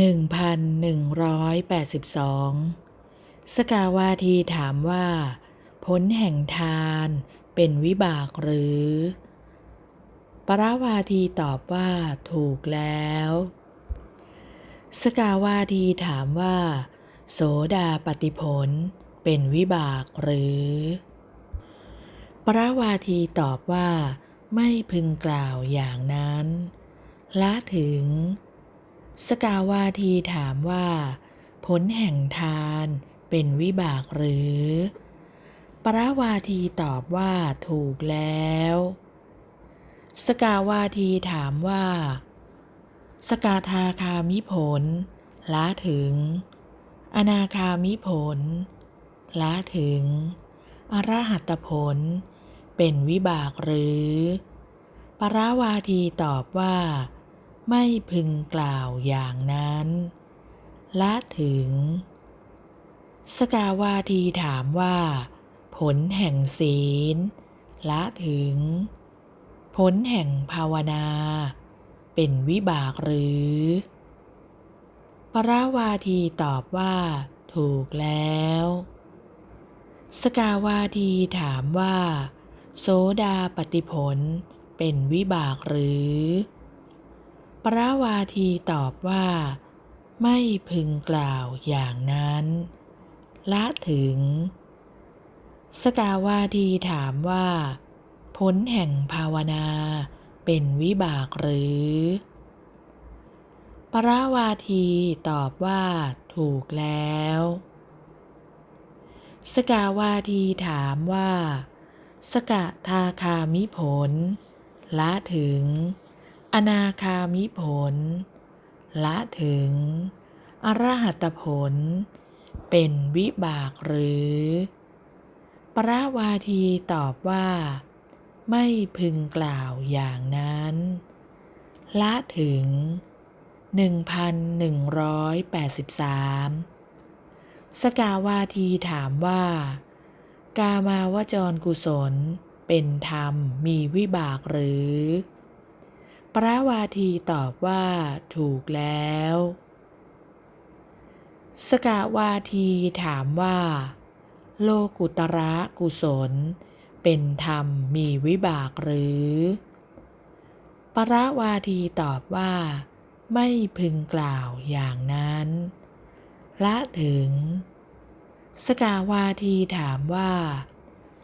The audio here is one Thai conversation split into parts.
1182 สกาวาทีถามว่า ผลแห่งทานเป็นวิบากหรือ ปราวาทีตอบว่าถูกแล้ว สกาวาทีถามว่า โสดาปฏิผลเป็นวิบากหรือ ปราวาทีตอบว่า ไม่พึงกล่าวอย่างนั้น ละถึง สกาวาทีถามว่า ผลแห่งทานเป็นวิบากหรือ ปราวาทีตอบว่าถูกแล้ว สกาวาทีถามว่า สกาทาคามิผลละถึง อนาคามิผลละถึง อรหัตผล เป็นวิบากหรือ ปราวาทีตอบว่า ไม่พึงกล่าวอย่างนั้น ละถึง สกาวาทีถามว่า ผลแห่งศีล ละถึง ผลแห่งภาวนา เป็นวิบากหรือ ปราวาทีตอบว่า ถูกแล้ว สกาวาทีถามว่า โสดาปฏิผลเป็นวิบากหรือ ปราวาทีตอบว่า ไม่พึงกล่าวอย่างนั้น ละถึง สกาวาทีถามว่า ผลแห่งภาวนาเป็นวิบากหรือปราวาทีตอบว่าถูกแล้ว สกาวาทีถามว่า สกทาคามิผล ละถึง อนาคามิผล ละถึง อรหัตผล เป็นวิบากหรือ ปราวาทีตอบว่า ไม่พึงกล่าวอย่างนั้น ละถึง 1183 สกาวาทีถามว่า กามาวจรกุศลเป็นธรรมมีวิบากหรือ ปราวาทีตอบว่าถูกแล้ว สกาวาทีถามว่า โลกุตระกุศล เป็นธรรมมีวิบากหรือ ปรวาทีตอบว่า ไม่พึงกล่าวอย่างนั้น ละถึง สกาวาทีถามว่า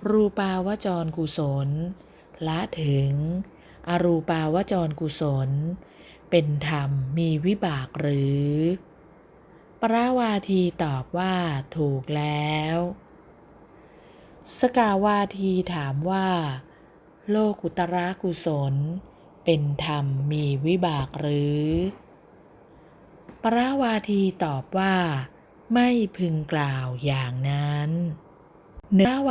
รูปาวจรกุศล ละถึง อรูปาวจรกุศล เป็นธรรมมีวิบากหรือ ปราวาทีตอบว่าถูกแล้ว สกาวาทีถามว่า โลกุตระกุศล เป็นธรรมมีวิบากหรือ ปราวาทีตอบว่า ไม่พึงกล่าวอย่างนั้น